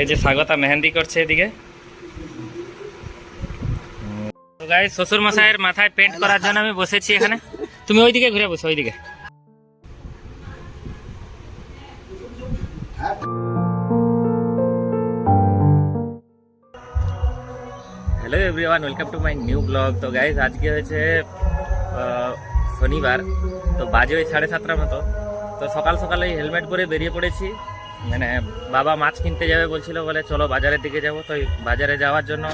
এই যে স্বাগতা মেহেন্দি করছে এদিকে। গাই শ্বশুর মশাইয়ের মাথায় পেন্ট করার জন্য আমি বসেছি এখানে। তুমি ওইদিকে ঘুরে বসো ওইদিকে। Hello everyone welcome to my new blog তো গাইজ আজকে হয়েছে আহ, শনিবার। তো বাজে ওই সাড়ে সাতটার মতো। তো সকাল সকালে হেলমেট পরে বেরিয়ে পড়েছি। মানে বাবা মাছ কিনতে যাবে বলছিল, বলে চলো বাজারের দিকে যাব। তো বাজারে যাওয়ার জন্য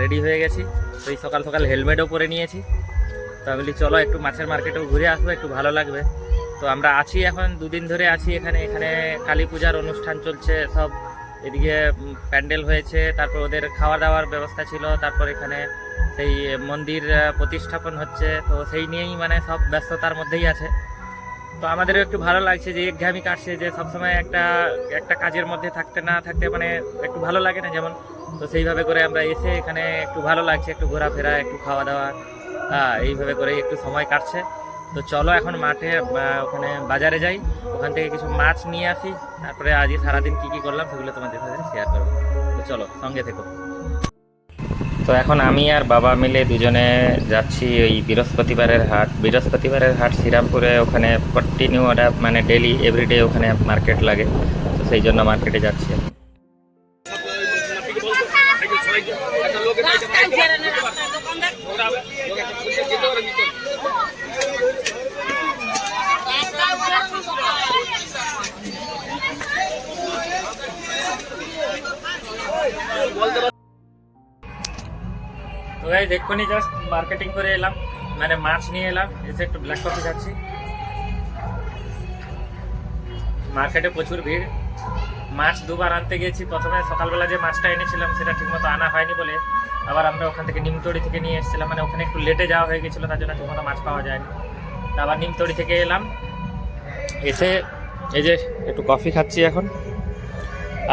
রেডি হয়ে গেছি। তো এই সকাল সকাল হেলমেটও পরে নিয়েছি। তো আমি বলি, চলো একটু মাছের মার্কেটেও ঘুরে আসব, একটু ভালো লাগবে। তো আমরা আছি এখন, দুদিন ধরে আছি এখানে এখানে কালী পূজার অনুষ্ঠান চলছে সব। এদিকে প্যান্ডেল হয়েছে, তারপর ওদের খাওয়া দাওয়ার ব্যবস্থা ছিল, তারপর এখানে সেই মন্দির প্রতিষ্ঠাপন হচ্ছে। তো সেই নিয়েই মানে সব ব্যস্ততার মধ্যেই আছে। তো আমাদেরও একটু ভালো লাগছে যে একঘামি কাটছে, যে সবসময় একটা একটা কাজের মধ্যে থাকতে না থাকতে মানে একটু ভালো লাগে না যেমন। তো সেইভাবে করে আমরা এসে এখানে একটু ভালো লাগছে, একটু ঘোরাফেরা, একটু খাওয়া দাওয়া এইভাবে করে একটু সময় কাটছে। তো চলো এখন মাঠে ওখানে বাজারে যাই, ওখান থেকে কিছু মাছ নিয়ে আসি, তারপরে আজকে সারাদিন কী কী করলাম সেগুলো তোমাদের সাথে শেয়ার করব। তো চলো সঙ্গে থেকো। তো এখন আমি আর বাবা মিলে দুজনে যাচ্ছি ওই বৃহস্পতিবারের হাট। বৃহস্পতিবারের হাট শ্রীরামপুরে ওখানে কন্টিনিউ ওটা মানে ডেলি এভরিডে ওখানে মার্কেট লাগে। তো সেই জন্য মার্কেটে যাচ্ছি এখন। তো গাইজ এক্ষুনি জাস্ট মার্কেটিং করে এলাম। মানে মাছ নিয়ে এলাম। এসে একটু ব্ল্যাক কফি খাচ্ছি। মার্কেটে প্রচুর ভিড়। মাছ দুবার আনতে গেছি। প্রথমে সকালবেলা যে মাছটা এনেছিলাম, সেটা ঠিকমতো আনা হয়নি বলে। আবার আমরা ওখান থেকে নিমতড়ি থেকে নিয়ে এসেছিলাম। মানে ওখানে একটু লেটে যাওয়া হয়ে গেছিল, তার জন্য ঠিকমতো মাছ পাওয়া যায়নি। আবার নিমতড়ি থেকে এলাম। এসে এই যে একটু কফি খাচ্ছি এখন।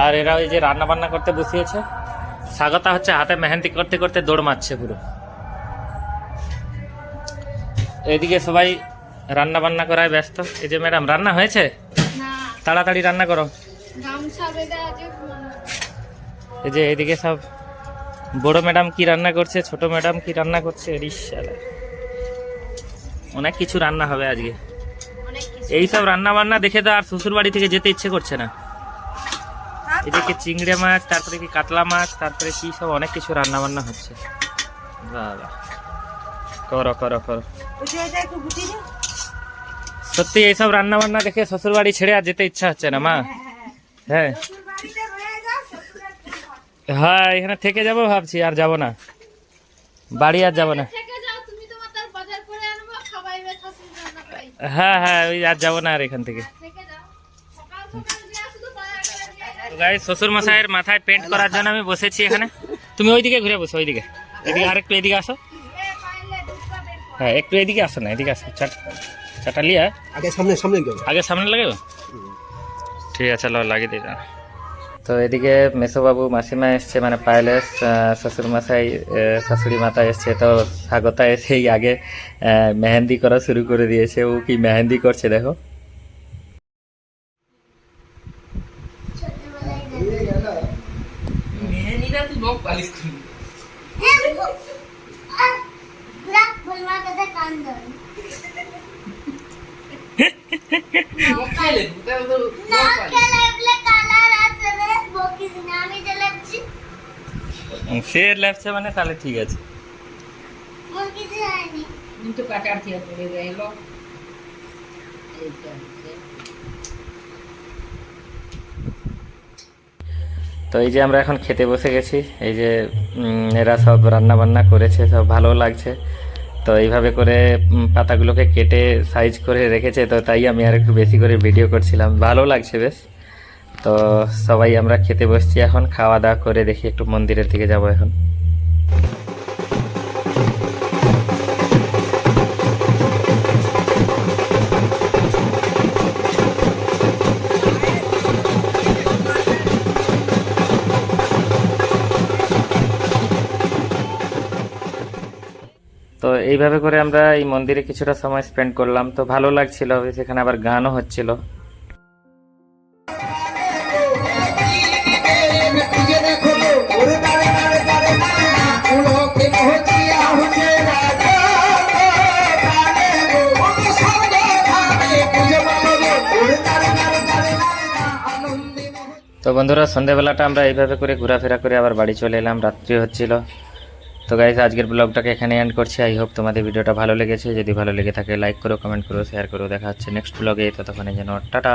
আর এরা ওই যে রান্না বান্না করতে বসিয়েছে। স্বাগতা হচ্ছে হাতে মেহেন্দি করতে করতে দৌড় মারছে পুরো। এদিকে সবাই রান্না বান্না করায় ব্যস্ত। এই যে ম্যাডাম রান্না হয়েছে? তাড়াতাড়ি রান্না করো। এই যে এদিকে সব বড় ম্যাডাম কি রান্না করছে ছোট ম্যাডাম কি রান্না করছে? অনেক কিছু রান্না হবে আজকে। অনেক কিছু। এই সব রান্না বান্না দেখে তো আর শ্বশুর বাড়ি থেকে যেতে ইচ্ছে করছে না। এদিকে চিংড়ি মাছ তারপরে কি কাতলা মাছ তারপরে কি সব অনেক কিছু রান্না বান্না হচ্ছে বাবা করো করো করো। সত্যি এইসব রান্না বান্না দেখে শ্বশুর বাড়ি ছেড়ে আর যেতে ইচ্ছা হচ্ছে না মা? হ্যাঁ হ্যাঁ এখানে থেকে যাব ভাবছি আর যাব না। বাড়ি আর যাব না। থেকে যাও তুমি তোমার তার বাজার করে আনব খাবাই ব্যথা রান্না করাই হ্যাঁ হ্যাঁ ওই আর যাব না আর এখান থেকে থেকে যাও সকাল সকাল যা শুধু বাজার করে দিয়ে গাই শ্বশুর মশাইয়ের মাথায় পেন্ট করার জন্য আমি বসেছি এখানে। তুমি ওইদিকে ঘুরে বসো ওইদিকে। এদিকে আরেকটু এদিকে আসো। হ্যাঁ একটু এদিকে আসো না এদিকে আসো। চাট চাটালিয়া আগে সামনে সামনে আগে সামনে লাগাবো ঠিক আছে লো লাগিয়ে দিই তো এদিকে মেসোবাবু মাসিমা এসছে মানে পাইলেস শ্বশুর মশাই শাশুড়ি মাতা এসছে তো স্বাগতা এসেই আগে মেহেন্দি করা শুরু করে দিয়েছে। ও কি মেহেন্দি করছে দেখো। মেহেন্দিটা তুই লোক পালিশ করবি। সে লেপছে মানে তাহলে ঠিক আছে। কিন্তু কাটার থেকে পড়ে গেল এইটা তো এই যে আমরা এখন খেতে বসে গেছি, এই যে এরা সব রান্নাবান্না করেছে, সব ভালো লাগছে। তো এইভাবে করে পাতাগুলোকে কেটে সাইজ করে রেখেছে, তো তাই আমি আর একটু বেশি করে ভিডিও করছিলাম। ভালো লাগছে বেশ। তো সবাই আমরা খেতে বসছি এখন, খাওয়া দাওয়া করে দেখি একটু মন্দিরের দিকে যাব এখন। তো এইভাবে করে আমরা এই মন্দিরে কিছুটা সময় স্পেন্ড করলাম। তো ভালো লাগছিল, সেখানে আবার গানও হচ্ছিল। তো বন্ধুরা সন্ধ্যাবেলাটা আমরা এইভাবে করে ঘোরাফেরা করে আবার বাড়ি চলে এলাম। রাত্রি হচ্ছিল। তো গাইজ আজকের ব্লগটাকে এখানে এন্ড করছি। আই হোপ তোমাদের ভিডিওটা ভালো লেগেছে। যদি ভালো লেগে থাকে লাইক করো কমেন্ট করো শেয়ার করো। দেখা হচ্ছে নেক্সট ব্লগে ততক্ষণে যেন টাটা।